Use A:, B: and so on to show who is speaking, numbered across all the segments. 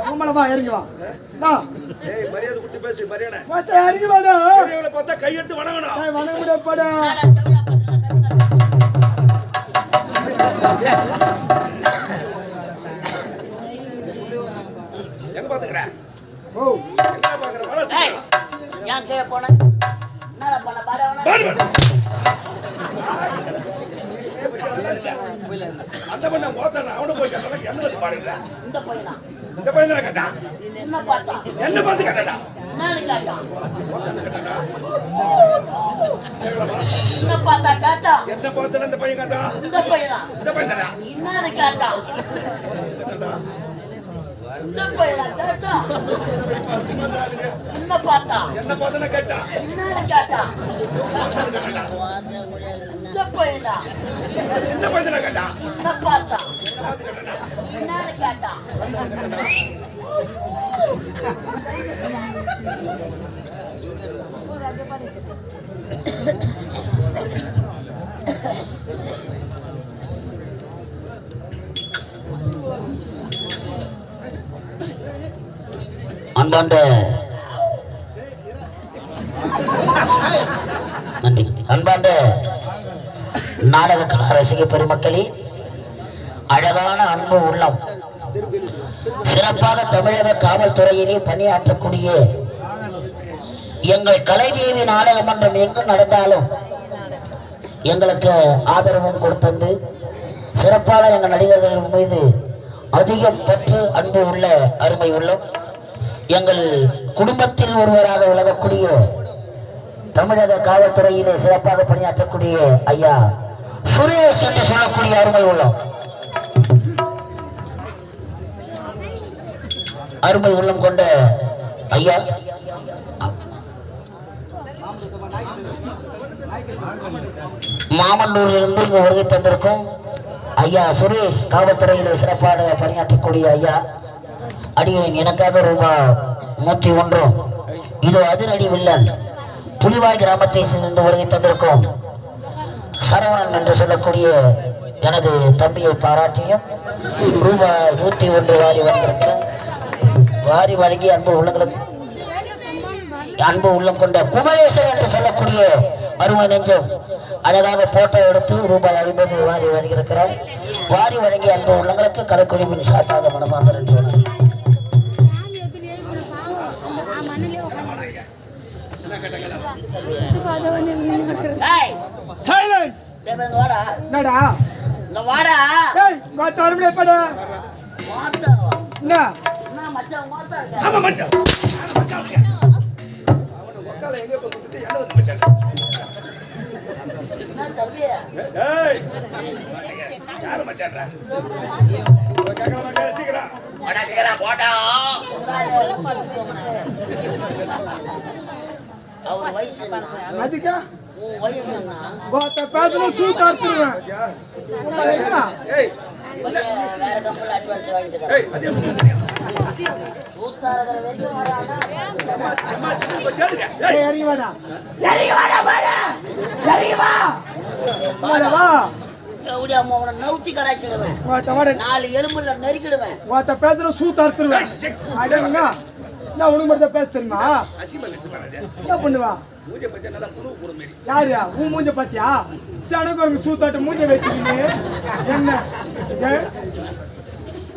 A: வா இறங்கி வா. வா.
B: ஏய் மரியாதை கொடுத்து பேசு மரியாதை.
A: மத்த இறங்கி வாடா.
B: பார்த்தா கையெடுத்து வணங்கணும்.
A: ஏய் வணங்க
B: எங்க பாத்துக்கிற?
A: ஓ.
B: எங்க பாக்குற?
C: ஏய், ஏன் கீழே போன? என்னடா பண்ண? பாட அவன?
B: பாடு பாடு. அந்த பண்ண மோத்தான அவனை போய் கேட்டாலும் என்ன பாடுற?
C: இந்த பையனா
B: இந்த பையன் தானே கேட்டான்?
C: என்ன பார்த்தா?
B: என்ன பார்த்து கேட்டாடா?
C: என்ன கேட்டா
B: என்ன பார்த்து இந்த பையன் கேட்டான்?
C: இந்த பையனா?
B: இந்த பையன் தானே?
C: என்னன்னு கேட்டான் இந்த பையனா கேட்டா என்ன பார்த்தா?
B: என்ன பார்த்து கேட்டான்
C: என்னன்னு கேட்டா இந்த பையனா?
B: சின்ன பையன் கேட்டான்?
C: என்ன பார்த்தா? கேட்டா
D: அன்பாண்ட நன்றி. அன்பாண்ட நாடக ரசிக பெருமக்களே அழகான அன்பு உள்ளம். சிறப்பாக தமிழக காவல்துறையிலே பணியாற்றக்கூடிய எங்கள் கலைதேவி நாடக மன்றம் எங்கு நடந்தாலும் எங்களுக்கு ஆதரவும் கொடுத்தது சிறப்பான எங்கள் நடிகர்கள் மீது அதிகம் பற்று அன்பு உள்ள அருமை உள்ளோம். எங்கள் குடும்பத்தில் ஒருவராக விலகக்கூடிய தமிழக காவல்துறையிலே சிறப்பாக பணியாற்றக்கூடிய ஐயா சுரேஷ் என்று சொல்லக்கூடிய அருமை உள்ளோம். அருமை உள்ளம் கொண்ட ஐயா. மாமல்லூரிலிருந்து இங்கு வருகை தந்திருக்கும் ஐயா சுரேஷ் காவல்துறையில் சிறப்பாக பணியாற்றக்கூடிய ஐயா. அடியேன் எனக்காக ரூபாய் நூற்றி ஒன்றும் இது அதிரடி வில்லன். புலிவாய் கிராமத்தை சேர்ந்து வருகை தந்திருக்கும் சரவணன் என்று சொல்லக்கூடிய எனது தம்பியை பாராட்டியும் ரூபாய் நூற்றி ஒன்று வாரி வந்திருக்கிறேன் வாரி வழங்கி அன்பு உள்ளங்களுக்கு அன்பு உள்ளம் கொண்ட குமரேசன் என்று சொல்லக்கூடிய அருமை நெஞ்சம் அழகாக போட்டோ எடுத்து ரூபாய் ஐம்பது வாரி வழங்கியிருக்கிறார். வாரி வழங்கிய அன்பு உள்ளங்களுக்கு கலைக்குழுவின் சார்பாக மனமார்ந்த நன்றி வணக்கம்.
A: சைலன்ஸ்
C: டேய், இங்க வாடா.
A: என்னடா?
C: வாடா.
A: என்ன?
B: ஆமா மச்சான். ஆமா மச்சான் யாரு கேட்க சீக்கிரம்
C: போடா. சீக்கிரம் போடா அவர் வயசு என்ன
A: அதுக்கா கோத்த எடுத்துருவேன் உங்களை என்ன?
B: ஏய்
C: வேற கம்பெனி அட்வான்ஸ் வாங்கிட்டு நவுத்தி கடாச்சிடுவேன் நாலு எலும்புல நெருக்கிடுவேன்
A: கோத்த பேசுற சூத்தா நான் உனக்கு மட்டும் பேச தெரியுமா என்ன பண்ணுவா உன் மூஞ்ச பாத்தியா சனக்கு ஒரு சூத்தாட்டு மூஞ்ச வச்சுக்கின்னு என்ன?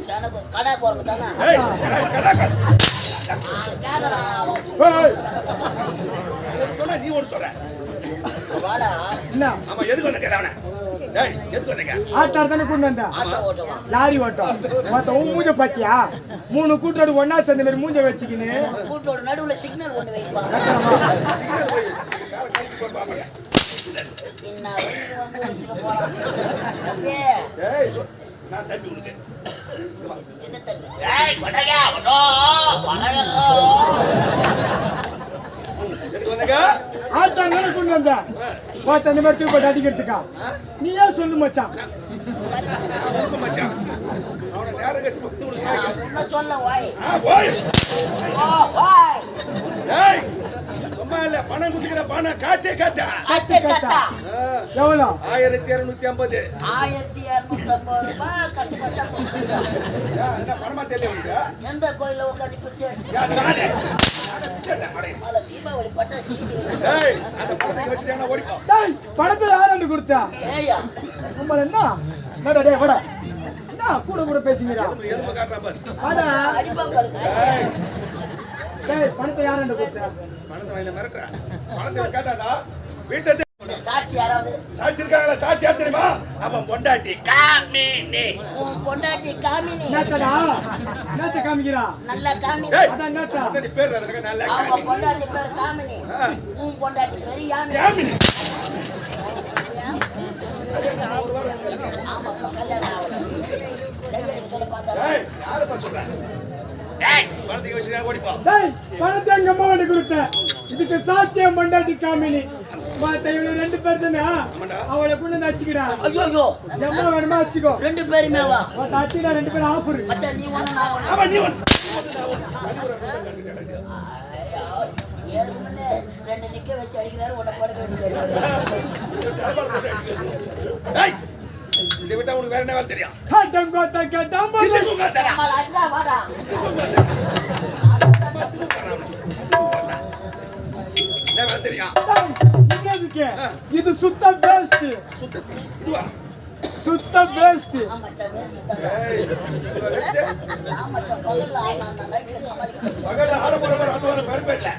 C: கடை தானே?
B: நீ ஒரு சொல்ற.
C: வாடா.
A: என்ன?
B: ஆமா எதுக்கு வந்த?
C: ஓட்டுவான்
A: லாரி ஓட்டம். மொத்த உன் மூஞ்ச பாத்தியா? மூணு கூட்டோடு ஒன்னா சேர்ந்த மாதிரி மூஞ்ச வச்சுக்கின்னு.
C: கூட்டோட நடுவுல சிக்னல் ஒண்ணு
A: தானே கொண்டு வந்தா மொத்த இந்த மாதிரி தூக்கி போட்டு அடிக்கிறதுக்கா நீ ஏன் சொல்லு மச்சான்
B: அவனை நேரம் கட்டி
C: சொல்ல வாய்
B: ஆ போய்
C: ஓ வாய்
B: ஏய் சும்மா இல்ல பணம் குடுக்கிற பணம் காட்டே காட்டா
C: கட்டு கட்டா
B: ஆ,
A: எவ்வளோ?
B: ஆயிரத்தி இருநூத்தி ஐம்பது.
C: ஆயிரத்தி இருநூத்தி ஐம்பது ரூபாய் கட்டு
B: என்ன பணமா தெரியல?
C: எந்த கோயில உட்காந்து பிச்சை தீபாவளி பட்டாசு
B: அந்த பணத்தை வச்சுட்டு
A: பணத்தை கொடுத்தா? நம்ம என்ன? என்னடா டேய் வாடா. என்ன? கூட கூட
B: எலும்பு பாரு.
C: அடிப்பாங்க.
B: ஏய்,
A: டேய் பணத்தை யாராண்டு கொடுத்தா?
B: பணத்தை வாங்கி மிரட்டுறேன் பணத்தை கேட்டாடா வீட்டை தே-
C: இந்த சாட்சி யாராவது?
B: சாட்சி இருக்காங்களா? தெரியுமா? அவன் பொண்டாட்டி காமினி.
C: உன் பொண்டாட்டி காமினி.
A: என்னத்த காமிக்கிறா?
C: நல்ல காமினி.
A: அதான்
B: பொண்டாட்டி பேர் அதுக்கு நல்ல காமினி.
C: பொண்டாட்டி பேர் காமினி. உன் பொண்டாட்டி பேர் யாமினி
B: காமினி.
C: ஆமா கல்யாணம் ஆகல. கையெழுத்து சொல்ல பார்த்தா
B: ஏய் யாருப்பா சொல்ற? ஏய் பணத்தை
A: எங்க அம்மா கிட்ட கொடுத்த இதுக்கு சாட்சியம் பொண்டாட்டி காமினி. ரெண்டு பேர் தானே? அவளை கொண்டு வந்து அச்சுக்கிடா வேணுமா அச்சுக்கோ
C: ரெண்டு
A: பார்த்தா அச்சுக்கிடா ரெண்டு பேரும் ஆஃபர்
C: நீ ஒண்ணு.
B: நீ
C: ரெண்டு நிக்க வச்சு அடிக்கிறாரு உன்னை படுக்க வச்சு
B: இதை விட்டா உனக்கு வேற என்ன வேலை தெரியும்?
A: காட்டம் கோத்தா கேட்டாம்
B: இது உங்க தலை.
C: அம்மா, அடிடா, வாடா.
B: என்ன வேலை தெரியும்?
A: இது சுத்த பேஸ்ட்
B: சுத்து இதுவா?
A: சுத்த பேஸ்ட்
C: பகல்ல ஆனா அந்த நைட்ல சமாளிக்க
B: பகல்ல ஆட போற மாதிரி ஆட்டு வர பெருமை இல்லை.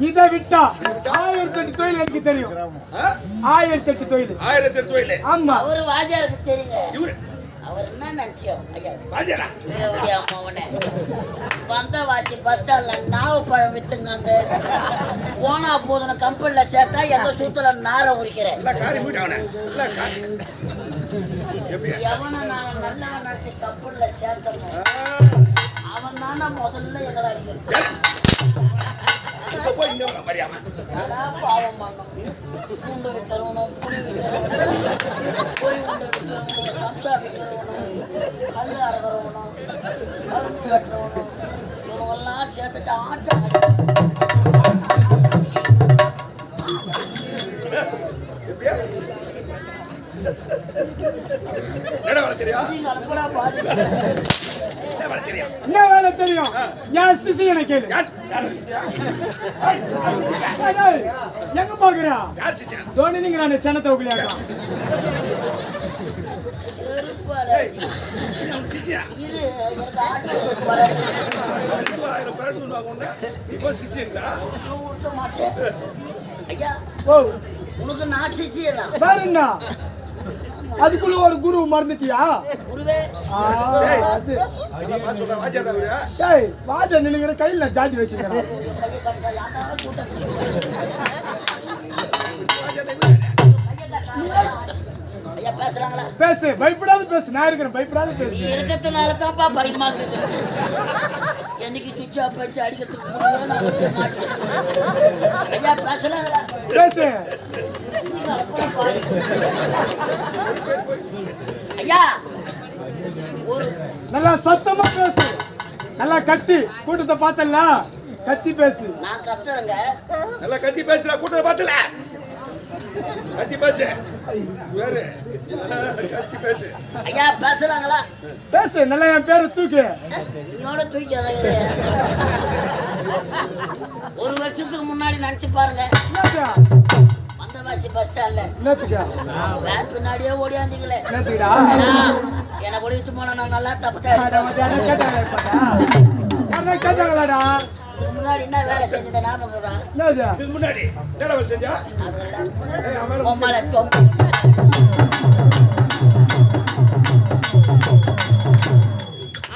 A: இதை விட்டா ஆயிரத்தி எட்டு தொழில் எனக்கு தெரியும்? ஆயிரத்தி எட்டு தொழில்.
B: ஆயிரத்தி எட்டு தொழில்.
A: ஆமா.
C: அவரு வாஜியாருக்கு தெரியுங்க.
B: இவரு.
C: அவர் என்ன நினைச்சியோ ஐயா? தேவடி அம்மாவனே வந்தவாசி பஸ் ஸ்டாண்ட்ல நாவு பழம் வித்துங்க அந்த போனா போதுன கம்பெனில சேர்த்தா எந்த சூத்துல நார உரிக்கிறேன்
B: அவனை.
C: எவனை நாங்க நல்லவன் நினைச்சு கம்பெனில சேர்த்தோம். அவன் தானே முதல்ல எங்களை அடிக்கிறது
B: இப்ப போய் வர மரியாம
C: பாவம் பூண்டு விற்கிறவனும் புளி விற்கிறவனும் பொறி உண்டை விற்கிறவனும் சப்சா விற்கிறவனும் கல் அறகிறவனும் கரும்பு வெட்டுறவனும் இவங்கெல்லாம் சேர்த்துட்டு ஆட்டம்
B: என்ன வேலை தெரியும்
C: கூட பாதி
B: என்ன வேலை தெரியும்?
A: என்ன வேலை தெரியும் என் சிசி எனக்கு கேளு
B: யார் யார் சிச்சியா?
A: ஏய், டேய், எங்க பாக்குறா? தோனி நீங்க நான் செனத்தை
B: என்ன உனக்கு?
C: நான் சிசியனா
A: வேற என்ன அதுக்குள்ள ஒரு குரு மறந்துட்டியா. டேய் வாஜ நின்னுங்கிற கையில நான் ஜாட்டி வச்சுக்கிறேன் பேசு பயப்படாத பேசு. நான் இருக்கிறேன் பயப்படாத பேசு.
C: இருக்கிறதுனால தான்ப்பா பயமா இருக்குது என்னைக்கு சுவிட்ச் ஆஃப் பண்ணிட்டு அடிக்கிறதுக்கு முடியும். ஐயா பேசலாங்களா
A: பேசு.
C: ஐயா ஒரு
A: நல்லா சத்தமா பேசு. நல்லா கத்தி. கூட்டத்தை பார்த்தல கத்தி பேசு.
C: நான் கத்துறேங்க.
B: நல்லா கத்தி பேசுறா கூட்டத்தை பார்த்துல? கத்தி பேசு. வேறு. கத்தி பேசு.
C: ஐயா பேசுறாங்களா?
A: பேசு நல்லா என் பேரை தூக்கு.
C: என்னோட தூக்கி. ஒரு வருஷத்துக்கு முன்னாடி நினைச்சு பாருங்க. வந்தவாசி பஸ் ஸ்டாண்ட்ல வேன் பின்னாடியே ஓடியாந்தீங்களே என்னை ஓடிட்டு போனா நான் நல்லா தப்பிட்டேன். முன்னாடி என்ன வேலை செஞ்சது ஞாபகம் தான்
B: முன்னாடி செஞ்சா?
C: பொம்மால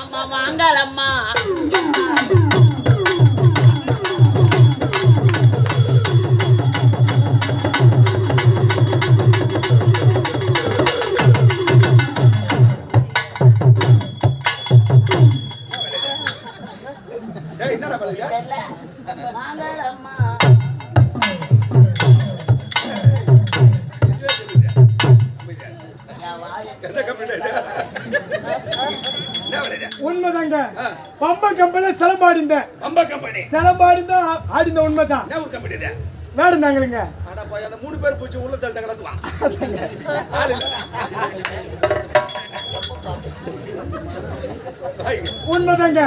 C: ஆமா
B: என்னடா
C: வாங்கால் அம்மா
B: கம்பெனி
A: உண்மைதாங்க. பம்ப கம்பெனில சிலம்பாடிந்த
B: அம்பா கம்பெனி.
A: சிலம்பாடிந்த ஆடிந்த உண்மைதான்.
B: ஒரு கம்பெனி
A: வேடுந்தாங்களுங்க
B: ஆனா போய் அந்த மூணு பேர் பூச்சி உள்ள தள்ளிட்ட இல்ல.
A: உண்மைதாங்க.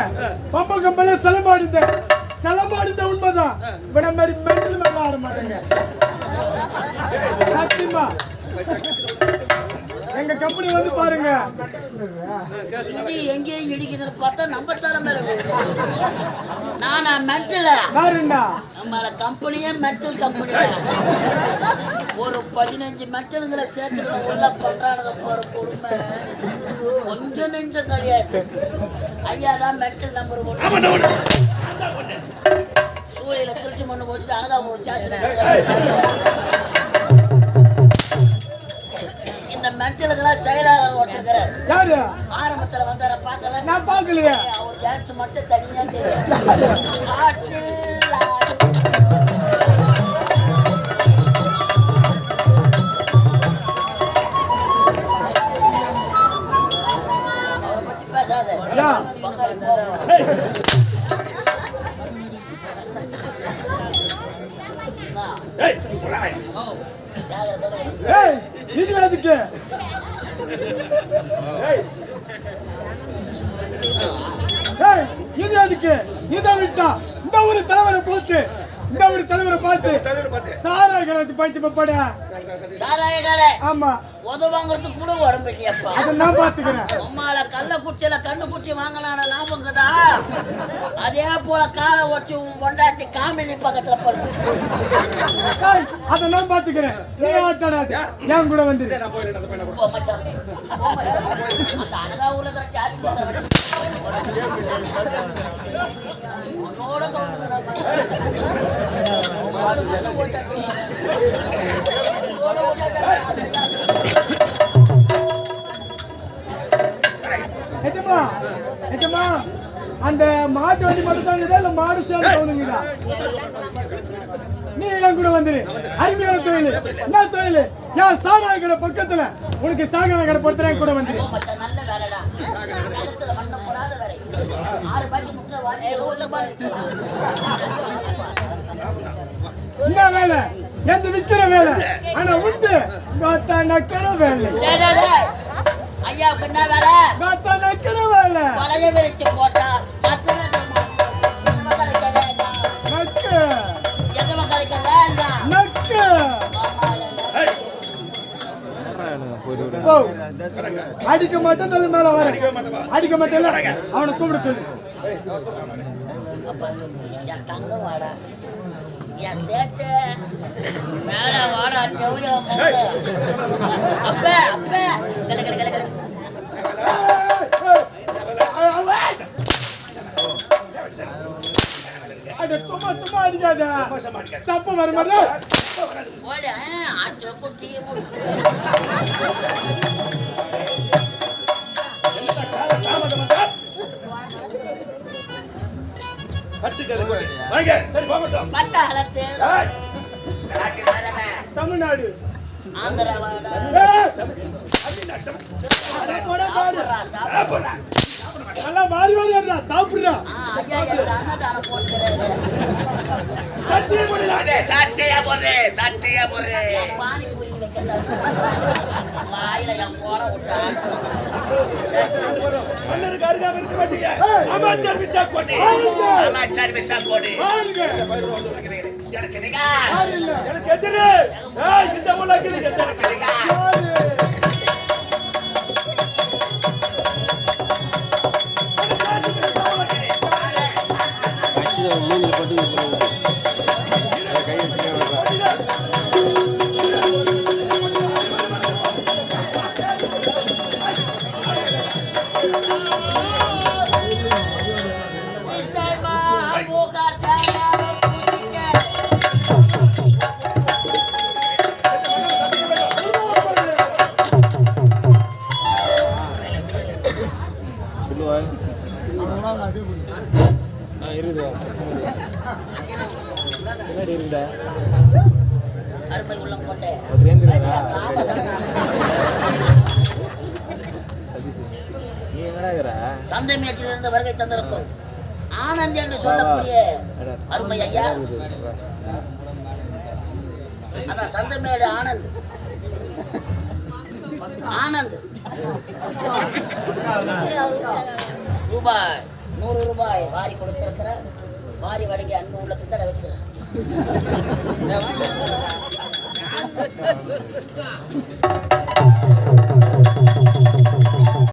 A: பம்ப கம்பெனில சிலம்பாடிந்த சிலம்பாடிந்த உண்மைதான். விட மாதிரி மெண்டல் மேல ஆட மாட்டேங்க. சத்தியமா? எங்க கம்பெனி வந்து பாருங்க.
C: இந்தி எங்கேயும் இடிக்குதுன்னு பார்த்தா நம்ம தர மேல. நானா மென்டல
A: யாருண்டா
C: நம்மள கம்பெனியே மென்டல் கம்பெனி ஒரு பதினஞ்சு மென்டலுங்களை சேர்த்துக்கிற உள்ள பண்றானுங்க போற கொடுமை. கொஞ்சம் நெஞ்சம் கிடையாது. ஐயா தான் மென்டல் நம்பர் ஒன்று. சூரியல திருச்சி மண்ணு போட்டுட்டு அழகா ஒரு ஜாஸ்தி
A: யாரு?
C: ஆரம்பத்துல வந்தார பாக்கல
A: நான் பாக்கலையே
C: அவர் டான்ஸ் மட்டும் தனியா தெரியும். ஆட்டில் ஆடி. அவரை பத்தி பேசாத
A: யா.
C: பங்காளி போகும்.
B: ஏய், போடா.
C: ஜாகிரதை.
A: ஏய் இது எதுக்கு
B: ஏய்,
A: ஏய் இது எதுக்கு இதை விட்டா இந்த ஒரு தலைவரை போட்டு இந்த ஒரு தலைவரை பார்த்து
B: தலைவர் பார்த்து.
A: பப்பாட
C: சாராய கடை.
A: ஆமா.
C: உதவாங்கிறதுக்கு கூட உடம்பு இல்லையப்பா
A: அதை நான் பாத்துக்கிறேன்
C: அம்மால கள்ள குச்சியில கண்ணு குச்சி வாங்கினான லாபங்கதா அதே போல காரை வச்சு உன் பொண்டாட்டி காமினி பக்கத்துல போடுது
A: அதை நான் பாத்துக்கிறேன் என் கூட
C: அழகா உலக
A: அந்த மாட்டு வண்டி மட்டும் தாங்குதா இல்ல மாடு சேர்ந்து தோணுங்களா நீ என் கூட வந்துரு அருமையான தொழில். என்ன தொழில்? என் சாராய கடை பக்கத்துல. உனக்கு சாகன கடை பொறுத்தர கூட வந்துரு
C: போ மச்சான். நல்ல வேலைடா. கழுத்துல வண்ணம் போடாத வேலை. ஆறு பாய்ச்சி முட்டை வா- ஏய், ரோட்ல பாரு.
A: என்ன வேலை எந்த விக்கிற வேலை ஆனா உண்டு காத்தா நக்கிற வேலை
C: டேய், என்ன வேலை
A: நக்கிற வேலை
C: பழைய விரிச்சு போட்டா
A: அடிக்க மாட்டேன் மேல வர
B: அடிக்க மாட்டேன்
A: அவனை கூப்பிட சொல்லு.
C: அப்ப என் தங்க வாடா என் சேட்டு வாடா அப்ப அப்ப கல கல கல கல
A: சும்மா சும்மா அடிக்காத சப்ப வர மாட்டேன்
C: போட ஆட்டு குட்டி முட்டு
B: கட்டுக்கதை போடு. வாங்க, சரி போகட்டும்.
C: பட்டாளத்து
B: ஏய்,
A: தமிழ்நாடு
C: ஆந்திரா வாடா
A: ஏய், அட போடா பாரு.
C: சாப்பிட்றா,
B: ஆ, போடா.
A: நல்லா மாறி மாறி ஏறுடா, சாப்பிடுறா.
E: சட்டையா சட்டையா
C: வாயில என் போட விட்டு.
B: மன்னருக்கு அருகாம இருக்க மாட்டீங்க. அமைச்சர் விசா கோட்டை.
E: அமைச்சர் விசா
A: பாருங்க
E: எனக்கு
B: எனக்கு எதிரு. இந்த
C: சந்தை மேட்டிலிருந்து வருகை தந்திருக்கும். ஆனந்த் என்று சொல்லக்கூடிய அருமை ஐயா. அதான் சந்தமேடு ஆனந்த். ஆனந்த். ரூபாய் நூறு ரூபாய் வாரி கொடுத்திருக்கிற வாரி வழங்கி அன்பு உள்ளத்துக்கு தான் வச்சுக்கிறேன்